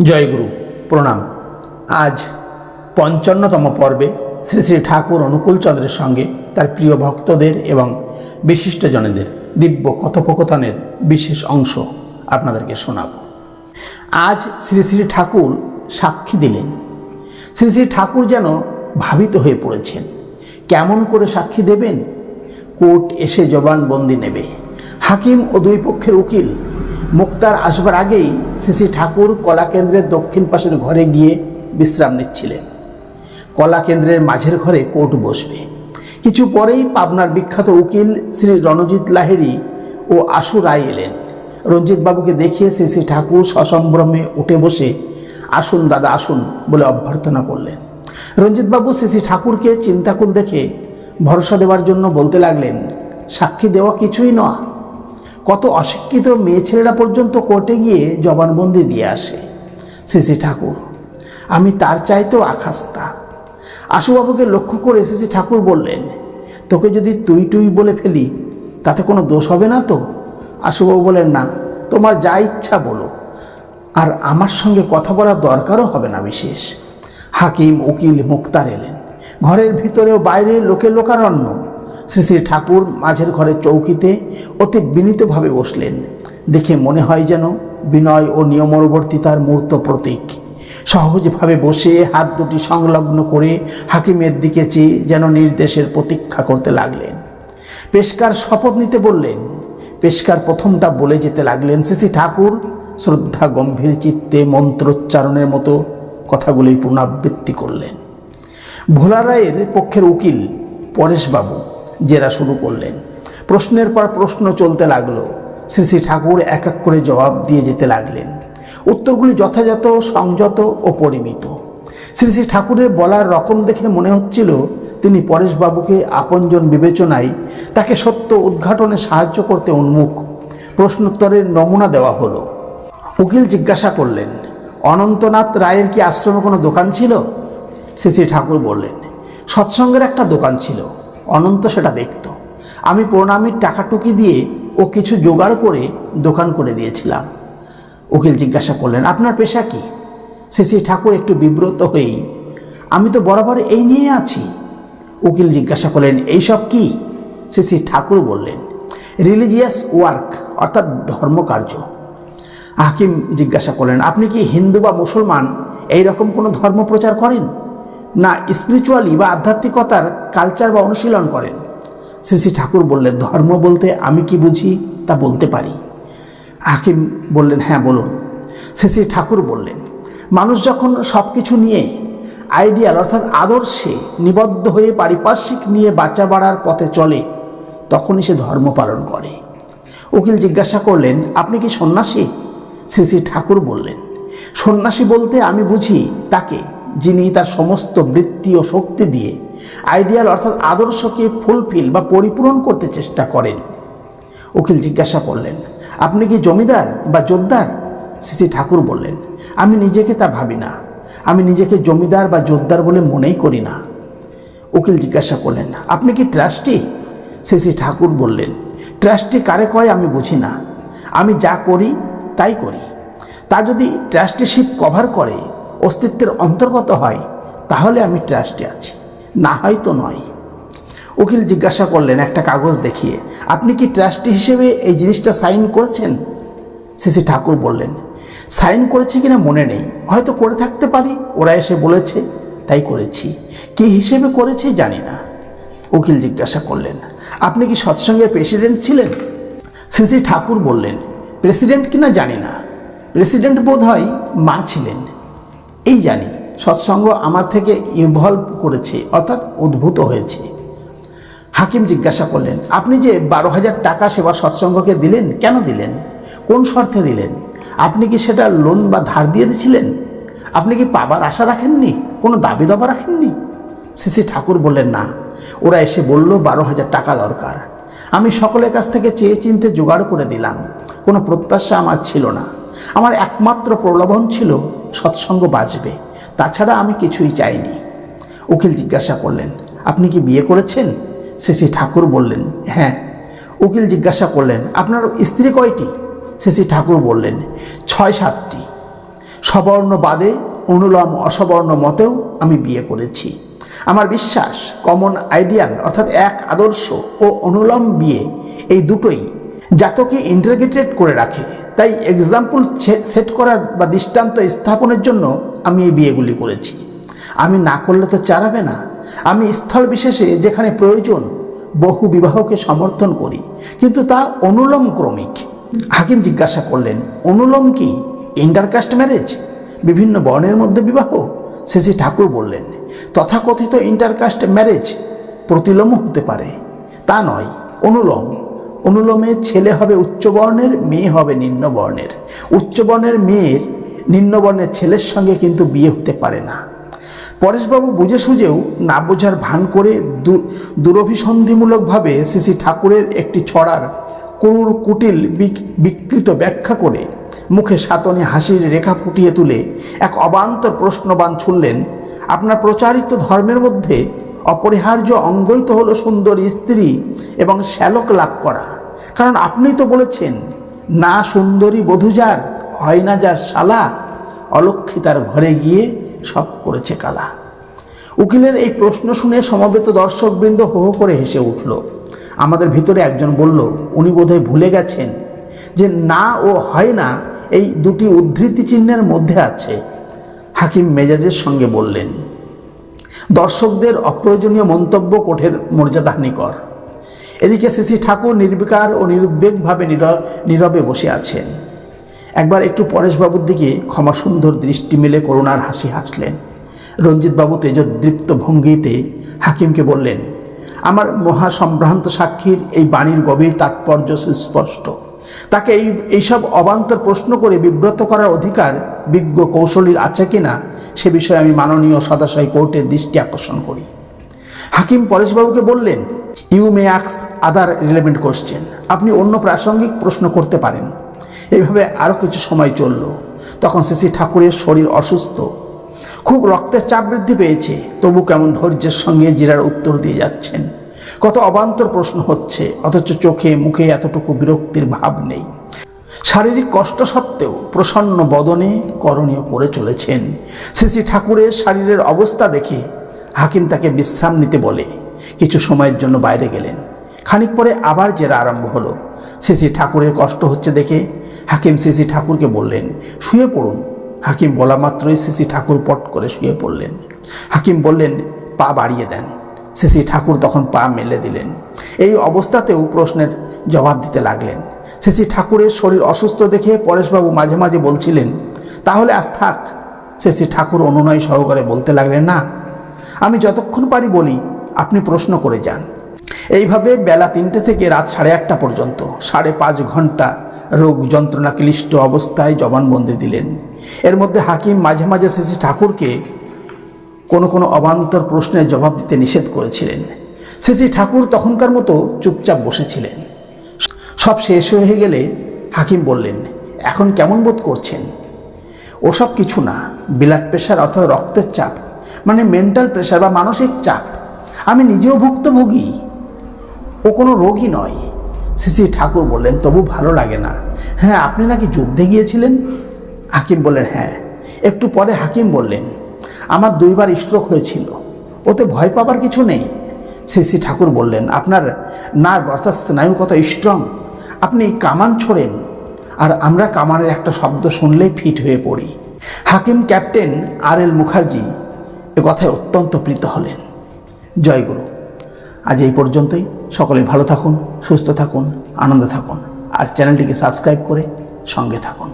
জয়গুরু, প্রণাম। আজ পঞ্চান্নতম পর্বে শ্রী শ্রী ঠাকুর অনুকূলচন্দ্রের সঙ্গে তার প্রিয় ভক্তদের এবং বিশিষ্টজনেদের দিব্য কথোপকথনের বিশেষ অংশ আপনাদেরকে শোনাব। আজ শ্রী শ্রী ঠাকুর সাক্ষী দিলেন। শ্রী শ্রী ঠাকুর যেন ভাবিত হয়ে পড়েছেন। কেমন করে সাক্ষী দেবেন? কোর্ট এসে জবানবন্দি নেবে। হাকিম ও দুই পক্ষের উকিল মুক্তার আসবার আগেই শ্রী ঠাকুর কলা কেন্দ্রের দক্ষিণ পাশের ঘরে গিয়ে বিশ্রাম নিচ্ছিলেন। কলা কেন্দ্রের মাঝের ঘরে কোর্ট বসবে। কিছু পরেই পাবনার বিখ্যাত উকিল শ্রী রণজিৎ লাহেরি ও আশু রায় এলেন। রঞ্জিত বাবুকে দেখিয়ে শ্রী শ্রী ঠাকুর সসম্ভ্রমে উঠে বসে, আসুন দাদা, আসুন বলে অভ্যর্থনা করলেন। রঞ্জিতবাবু শ্রী ঠাকুরকে চিন্তাকুল দেখে ভরসা দেওয়ার জন্য বলতে লাগলেন, সাক্ষী দেওয়া কিছুই নয়। কত অশিক্ষিত মেয়ে ছেলেরা পর্যন্ত কোর্টে গিয়ে জবানবন্দি দিয়ে আসে। শ্রী ঠাকুর, আমি তার চাইতেও আখাস্তা। আশুবাবুকে লক্ষ্য করে শ্রী ঠাকুর বললেন, তোকে যদি তুই টুই বলে ফেলি, তাতে কোনো দোষ হবে না তো? আশুবাবু বলেন না, তোমার যা ইচ্ছা বলো। আর আমার সঙ্গে কথা বলার দরকারও হবে না বিশেষ। হাকিম, উকিল, মুক্তার এলেন। ঘরের ভিতরেও বাইরে লোকে লোকারণ্য। শ্রী শ্রী ঠাকুর মাঝের ঘরের চৌকিতে অতি বিনীতভাবে বসলেন। দেখে মনে হয় যেন বিনয় ও নিয়মবর্তিতার মূর্ত প্রতীক। সহজভাবে বসে হাত দুটি সংলগ্ন করে হাকিমের দিকে চেয়ে যেন নির্দেশের প্রতীক্ষা করতে লাগলেন। পেশকার শপথ নিতে বললেন। পেশকার প্রথমটা বলে যেতে লাগলেন শ্রী ঠাকুর, শ্রদ্ধা, গম্ভীর চিত্তে মন্ত্রোচ্চারণের মতো কথাগুলি পুনরাবৃত্তি করলেন। ভোলা রায়ের পক্ষের উকিল পরেশবাবু জেরা শুরু করলেন। প্রশ্নের পর প্রশ্ন চলতে লাগল। শ্রী শ্রী ঠাকুর এক এক করে জবাব দিয়ে যেতে লাগলেন। উত্তরগুলি যথাযথ, সংযত ও পরিমিত। শ্রী শ্রী ঠাকুরের বলার রকম দেখে মনে হচ্ছিল, তিনি পরেশবাবুকে আপনজন বিবেচনায় তাকে সত্য উদ্ঘাটনে সাহায্য করতে উন্মুখ। প্রশ্নোত্তরের নমুনা দেওয়া হলো। উকিল জিজ্ঞাসা করলেন, অনন্তনাথ রায়ের কি আশ্রমে কোনো দোকান ছিল? শ্রী শ্রী ঠাকুর বললেন, সৎসঙ্গের একটা দোকান ছিল। অনন্ত সেটা দেখত। আমি প্রণামীর টাকাটুকি দিয়ে ও কিছু জোগাড় করে দোকান করে দিয়েছিলাম। উকিল জিজ্ঞাসা করলেন, আপনার পেশা কি? শ্রী ঠাকুর একটু বিব্রত হয়েই, আমি তো বরাবর এই নিয়ে আছি। উকিল জিজ্ঞাসা করলেন, এইসব কি? শ্রী ঠাকুর বললেন, রিলিজিয়াস ওয়ার্ক, অর্থাৎ ধর্মকার্য হাকিম জিজ্ঞাসা করলেন, আপনি কি হিন্দু বা মুসলমান? এই রকম কোনো ধর্ম প্রচার করেন? না স্পিরিচুয়ালি বা আধ্যাত্মিকতার কালচার বা অনুশীলন করেন। শ্রী শ্রী ঠাকুর বললেন, ধর্ম বলতে আমি কি বুঝি তা বলতে পারি। হাকিম বললেন হ্যাঁ বলুন। শ্রী শ্রী ঠাকুর বললেন, মানুষ যখন সব কিছু নিয়ে আইডিয়াল অর্থাৎ আদর্শে নিবদ্ধ হয়ে পারিপার্শ্বিক নিয়ে বাঁচা বাড়ার পথে চলে, তখনই সে ধর্ম পালন করে। উকিল জিজ্ঞাসা করলেন, আপনি কি সন্ন্যাসী? শ্রী শ্রী ঠাকুর বললেন, সন্ন্যাসী বলতে আমি বুঝি তাকে যিনি তার সমস্ত বৃত্তি ও শক্তি দিয়ে আইডিয়াল অর্থাৎ আদর্শকে ফুলফিল বা পরিপূরণ করতে চেষ্টা করেন। উকিল জিজ্ঞাসা করলেন, আপনি কি জমিদার বা যোদ্ধার শ্রী ঠাকুর বললেন, আমি নিজেকে তা ভাবি না। আমি নিজেকে জমিদার বা যোদ্ধার বলে মনেই করি না। উকিল জিজ্ঞাসা করলেন, আপনি কি ট্রাস্টি? শ্রী ঠাকুর বললেন, ট্রাস্টি কারে কয় আমি বুঝি না। আমি যা করি, তাই করি। তা যদি ট্রাস্টিশিপ কভার করে অস্তিত্বের অন্তর্গত হয়, তাহলে আমি ট্রাস্টে আছি। না হয় তো নয়। উকিল জিজ্ঞাসা করলেন, একটা কাগজ দেখিয়ে, আপনি কি ট্রাস্টি হিসেবে এই জিনিসটা সাইন করেছেন? সিসি ঠাকুর বললেন, সাইন করেছি কিনা মনে নেই, হয়তো করে থাকতে পারি, ওরা এসে বলেছে, তাই করেছি। কি হিসেবে করেছি জানি না। উকিল জিজ্ঞাসা করলেন, আপনি কি সৎসঙ্গের প্রেসিডেন্ট ছিলেন? সিসি ঠাকুর বললেন, প্রেসিডেন্ট কিনা জানি না। প্রেসিডেন্ট বোধ হয় মা ছিলেন। এই জানি, সৎসঙ্গ আমার থেকে ইনভলভ করেছে, অর্থাৎ উদ্ভূত হয়েছে। হাকিম জিজ্ঞাসা করলেন, আপনি যে বারো হাজার টাকা সেবা সৎসঙ্গকে দিলেন, কেন দিলেন? কোন শর্তে দিলেন? আপনি কি সেটা লোন বা ধার দিয়ে দিয়েছিলেন? আপনি কি পাবার আশা রাখেননি? কোনো দাবি দাবা রাখেননি? শ্রী ঠাকুর বললেন, না, ওরা এসে বলল, বারো হাজার টাকা দরকার। আমি সকলের কাছ থেকে চেয়ে চিনতে জোগাড় করে দিলাম। কোনো প্রত্যাশা আমার ছিল না। আমার একমাত্র প্রলোভন ছিল সৎসঙ্গ বাঁচবে তাছাড়া আমি কিছুই চাইনি। উকিল জিজ্ঞাসা করলেন, আপনি কি বিয়ে করেছেন? শ্রী ঠাকুর বললেন হ্যাঁ। উকিল জিজ্ঞাসা করলেন, আপনার স্ত্রী কয়টি? শ্রী ঠাকুর বললেন, ছয় সাতটি। সবর্ণ বাদে, অনুলম অসবর্ণ মতেও আমি বিয়ে করেছি। আমার বিশ্বাস কমন আইডিয়াল অর্থাৎ এক আদর্শ ও অনুলম বিয়ে এই দুটোই জাতকে ইন্টারগ্রেটেড করে রাখে। তাই এক্সাম্পল সেট করার বা দৃষ্টান্ত স্থাপনের জন্য আমি এই বিয়েগুলি করেছি। আমি না করলে তো চারাবে না। আমি স্থল বিশেষে যেখানে প্রয়োজন বহু বিবাহকে সমর্থন করি। কিন্তু তা অনুলম ক্রমিক। হাকিম জিজ্ঞাসা করলেন, অনুলম কি? ইন্টারকাস্ট ম্যারেজ বিভিন্ন বর্ণের মধ্যে বিবাহ? শেষে ঠাকুর বললেন, তথাকথিত ইন্টারকাস্ট ম্যারেজ প্রতিলোম হতে পারে। তা নয়, অনুলোম অনুলোমে ছেলে হবে উচ্চবর্ণের, মেয়ে হবে নিম্নবর্ণের। উচ্চবর্ণের মেয়ের নিম্নবর্ণের ছেলের সঙ্গে কিন্তু বিয়ে হতে পারে না। পরেশবাবু বুঝে সুঝেও না বোঝার ভান করে দুরভিসন্ধিমূলকভাবে শ্রী ঠাকুরের একটি ছড়ার করুর কুটিল বিক- বিকৃত ব্যাখ্যা করে মুখে সাতনে হাসির রেখা ফুটিয়ে তুলে এক অবান্তর প্রশ্নবান ছুড়লেন, আপনার প্রচারিত ধর্মের মধ্যে অপরিহার্য অঙ্গই তো হলো সুন্দর স্ত্রী এবং শ্যালক লাভ করা। কারণ আপনিই তো বলেছেন, না সুন্দরী বধূ যার হয় না যার শালা অলক্ষিতার ঘরে গিয়ে সব করেছে কালা। উকিলের এই প্রশ্ন শুনে সমবেত দর্শকবৃন্দ হো হো করে হেসে উঠল। আমাদের ভিতরে একজন বলল, উনি বোধহয় ভুলে গেছেন যে না ও হয় না এই দুটি উদ্ধৃতি চিহ্নের মধ্যে আছে। হাকিম মেজাজের সঙ্গে বললেন দর্শকদের অপ্রয়োজনীয় মন্তব্য কোঠের মর্যাদাহানিকর এদিকে শ্রী ঠাকুর নির্বিকার ও নিরুদ্বেগভাবে নীর- নীরবে বসে আছেন। একবার একটু পরেশবাবুর দিকে ক্ষমা সুন্দর দৃষ্টি মেলে করুণার হাসি হাসলেন। রঞ্জিতবাবু তেজদৃপ্ত ভঙ্গিতে হাকিমকে বললেন, আমার মহাসম্ভ্রান্ত সাক্ষীর এই বাণীর গভীর তাৎপর্য সুস্পষ্ট। তাকে এই, এইসব অবান্তর প্রশ্ন করে বিব্রত করার অধিকার বিজ্ঞ কৌশলীর আছে কিনা সে বিষয়ে আমি মাননীয় সদাশয় কোর্টের দৃষ্টি আকর্ষণ করি। হাকিম পরেশবাবুকে বললেন ইউ মে আক্স আদার রিলেভেন্ট কোশ্চেন আপনি অন্য প্রাসঙ্গিক প্রশ্ন করতে পারেন। এইভাবে আরও কিছু সময় চলল। তখন শ্রী ঠাকুরের শরীর অসুস্থ। খুব রক্তের চাপ বৃদ্ধি পেয়েছে। তবু কেমন ধৈর্যের সঙ্গে জিরার উত্তর দিয়ে যাচ্ছেন? কত অবান্তর প্রশ্ন হচ্ছে, অথচ চোখে মুখে এতটুকু বিরক্তির ভাব নেই। শারীরিক কষ্ট সত্ত্বেও প্রসন্ন বদনে করণীয় করে চলেছেন। শ্রী ঠাকুরের শারীরের অবস্থা দেখে হাকিম তাকে বিশ্রাম নিতে বলে। কিছু সময়ের জন্য বাইরে গেলেন। খানিক পরে আবার জেরা আরম্ভ হলো। শ্রী ঠাকুরের কষ্ট হচ্ছে দেখে হাকিম শ্রী ঠাকুরকে বললেন, শুয়ে পড়ুন। হাকিম বলা মাত্রই শ্রী ঠাকুর পট করে শুয়ে পড়লেন। হাকিম বললেন, পা বাড়িয়ে দেন। শ্রী ঠাকুর তখন পা মেলে দিলেন। এই অবস্থাতেও প্রশ্নের জবাব দিতে লাগলেন। শ্রী ঠাকুরের শরীর অসুস্থ দেখে পরেশবাবু মাঝে মাঝে বলছিলেন, তাহলে আজ থাক। শ্রী ঠাকুর অনুনয় সহকারে বলতে লাগলেন, না, আমি যতক্ষণ পারি বলি, আপনি প্রশ্ন করে যান। এইভাবে বেলা তিনটে থেকে রাত সাড়ে আটটা পর্যন্ত, সাড়ে পাঁচ ঘণ্টা রোগ যন্ত্রণা ক্লিষ্ট অবস্থায় জবানবন্দি দিলেন। এর মধ্যে হাকিম মাঝে মাঝে শ্রী ঠাকুরকে কোনো কোনো অবান্তর প্রশ্নের জবাব দিতে নিষেধ করেছিলেন। শ্রী ঠাকুর তখনকার মতো চুপচাপ বসেছিলেন। সব শেষ হয়ে গেলে হাকিম বললেন, এখন কেমন বোধ করছেন? ওসব কিছু না ব্লাড প্রেশার অর্থাৎ রক্তের চাপ মানে মেন্টাল প্রেশার বা মানসিক চাপ। আমি নিজেও ভুক্তভোগী। ও কোনো রোগী নয়। শ্রী ঠাকুর বললেন, তবু ভালো লাগে না। হ্যাঁ আপনি নাকি যুদ্ধে গিয়েছিলেন? হাকিম বললেন হ্যাঁ। একটু পরে হাকিম বললেন, আমার দুইবার স্ট্রোক হয়েছিল। ওতে ভয় পাবার কিছু নেই। শ্রী শ্রী ঠাকুর বললেন, আপনার নার্ভ অর্থাৎ স্নায়ু স্ট্রং আপনি কামান ছোড়েন, আর আমরা কামানের একটা শব্দ শুনলেই ফিট হয়ে পড়ি। হাকিম ক্যাপ্টেন আর এল মুখার্জি এ কথায় অত্যন্ত প্রীত হলেন। জয়গুরু আজ এই পর্যন্তই। সকলে ভালো থাকুন, সুস্থ থাকুন, আনন্দে থাকুন, আর চ্যানেলটিকে সাবস্ক্রাইব করে সঙ্গে থাকুন।